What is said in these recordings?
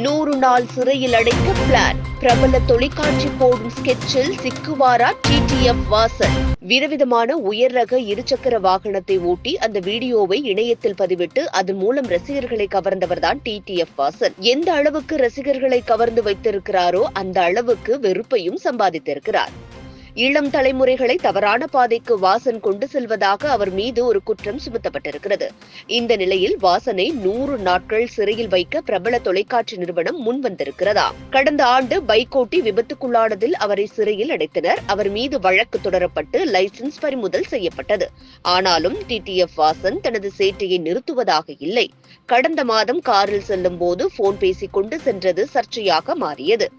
நூறு நாள் சிறையில் அடைக்க பிளான் பிரபல தொலைக்காட்சி போடும் ஸ்கெட்சில் சிக்குவாரா டிடிஎஃப் வாசன் விதவிதமான உயர் ரக இருசக்கர வாகனத்தை ஓட்டி அந்த வீடியோவை இணையத்தில் பதிவிட்டு அதன் மூலம் ரசிகர்களை கவர்ந்தவர்தான் டிடிஎஃப் வாசன் எந்த அளவுக்கு ரசிகர்களை கவர்ந்து வைத்திருக்கிறாரோ அந்த அளவுக்கு வெறுப்பையும் சம்பாதித்திருக்கிறார். இளம் தலைமுறைகளை தவறான பாதைக்கு வாசன் கொண்டு செல்வதாக அவர் மீது ஒரு குற்றம் சுமத்தப்பட்டிருக்கிறது. இந்த நிலையில் வாசனை நூறு நாட்கள் சிறையில் வைக்க பிரபல தொலைக்காட்சி நிறுவனம் முன்வந்திருக்கிறதா கடந்த ஆண்டு பைக் ஓட்டி விபத்துக்குள்ளானதில் அவரை சிறையில் அடைத்தனர். அவர் மீது வழக்கு தொடரப்பட்டு லைசென்ஸ் பறிமுதல் செய்யப்பட்டது. ஆனாலும் டிடிஎஃப் வாசன் தனது சேட்டையை நிறுத்துவதாக இல்லை. கடந்த மாதம் காரில் செல்லும் போது போன் பேசிக் கொண்டு சென்றது சர்ச்சையாக மாறியது.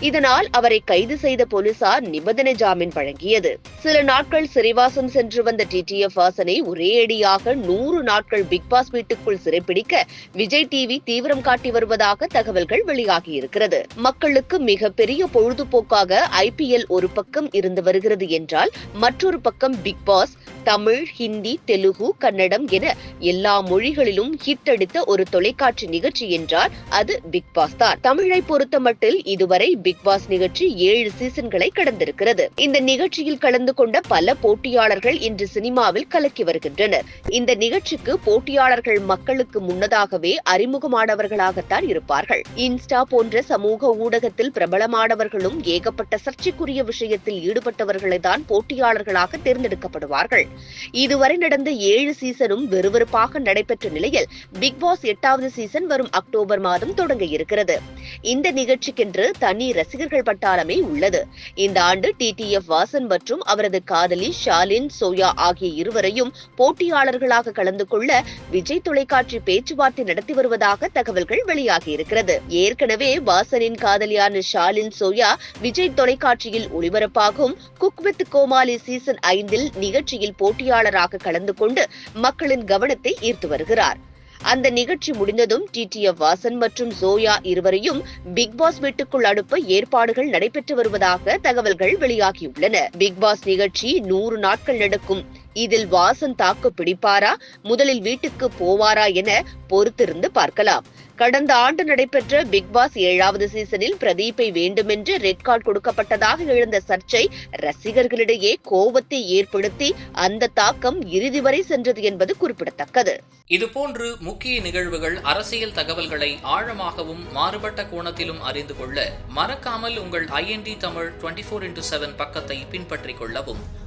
இதனால் அவரை கைது செய்த போலீசார் நிபந்தனை ஜாமீன் வழங்கியது. சில நாட்கள் சிறைவாசம் சென்று வந்த டிடிஎஃப் வாசனை ஒரே அடியாக நூறு நாட்கள் பிக் பாஸ் வீட்டுக்குள் சிறைப்பிடிக்க விஜய் டிவி தீவிரம் காட்டி வருவதாக தகவல்கள் வெளியாகி இருக்கிறது. மக்களுக்கு மிகப்பெரிய பொழுதுபோக்காக ஐபிஎல் ஒரு பக்கம் இருந்து வருகிறது என்றால் மற்றொரு பக்கம் பிக் பாஸ் தமிழ் ஹிந்தி தெலுங்கு கன்னடம் என எல்லா மொழிகளிலும் ஹிட் அடித்த ஒரு தொலைக்காட்சி நிகழ்ச்சி என்றால் அது பிக் பாஸ் தான். தமிழை பொறுத்தமட்டில் இதுவரை பிக் பாஸ் நிகழ்ச்சி ஏழு சீசன்களை கடந்திருக்கிறது. இந்த நிகழ்ச்சியில் கலந்து கலந்து கொண்ட பல போட்டியாளர்கள் இன்று சினிமாவில் கலக்கி வருகின்றனர். இந்த நிகழ்ச்சிக்கு போட்டியாளர்கள் மக்களுக்கு முன்னதாகவே அறிமுகமானவர்களாகத்தான் இருப்பார்கள். இன்ஸ்டா போன்ற சமூக ஊடகத்தில் பிரபலமானவர்களும் ஏகப்பட்ட சர்ச்சைக்குரிய விஷயத்தில் ஈடுபட்டவர்களை தான் போட்டியாளர்களாக தேர்ந்தெடுக்கப்படுவார்கள். இதுவரை நடந்த ஏழு சீசனும் விறுவிறுப்பாக நடைபெற்ற நிலையில் பிக் பாஸ் எட்டாவது சீசன் வரும் அக்டோபர் மாதம் தொடங்க இருக்கிறது. இந்த நிகழ்ச்சிக்கென்று தனி ரசிகர்கள் பட்டாளமே உள்ளது. இந்த ஆண்டு டிடிஎஃப் வாசன் மற்றும் அவர் அவரது காதலி ஷாலின் சோயா ஆகிய இருவரையும் போட்டியாளர்களாக கலந்து கொள்ள விஜய் தொலைக்காட்சி பேச்சுவார்த்தை நடத்தி வருவதாக தகவல்கள் வெளியாகி இருக்கிறது ஏற்கனவே வாசனின் காதலியான ஷாலின் சோயா விஜய் தொலைக்காட்சியில் ஒளிபரப்பாகும். குக் வித் கோமாலி சீசன் ஐந்தில் நிகழ்ச்சியில் போட்டியாளராக கலந்து கொண்டு மக்களின் கவனத்தை ஈர்த்து வருகிறார். அந்த நிகழ்ச்சி முடிந்ததும் டிடிஎஃப் வாசன் மற்றும் ஜோயா இருவரையும் பிக் பாஸ் வீட்டுக்குள் அனுப்ப ஏற்பாடுகள் நடைபெற்று வருவதாக தகவல்கள் வெளியாகியுள்ளன. பிக் பாஸ் நிகழ்ச்சி நூறு நாட்கள் நடக்கும். இதில் வாசன் தாக்கு பிடிப்பாரா? முதலில் வீட்டுக்கு போவாரா என பொறுத்திருந்து பார்க்கலாம். கடந்த ஆண்டு நடைபெற்ற பிக் பாஸ் ஏழாவது சீசனில் பிரதீப்பை வேண்டுமென்று ரெட் கார்டு கொடுக்கப்பட்டதாக எழுந்த சர்ச்சை ரசிகர்களிடையே கோபத்தை ஏற்படுத்தி அந்த தாக்கம் இறுதி வரை சென்றது என்பது குறிப்பிடத்தக்கது. இதுபோன்று முக்கிய நிகழ்வுகள் அரசியல் தகவல்களை ஆழமாகவும் மாறுபட்ட கோணத்திலும் அறிந்து கொள்ள மறக்காமல் உங்கள் IND Tamil twenty four into seven பக்கத்தை பின்பற்றிக் கொள்ளவும்.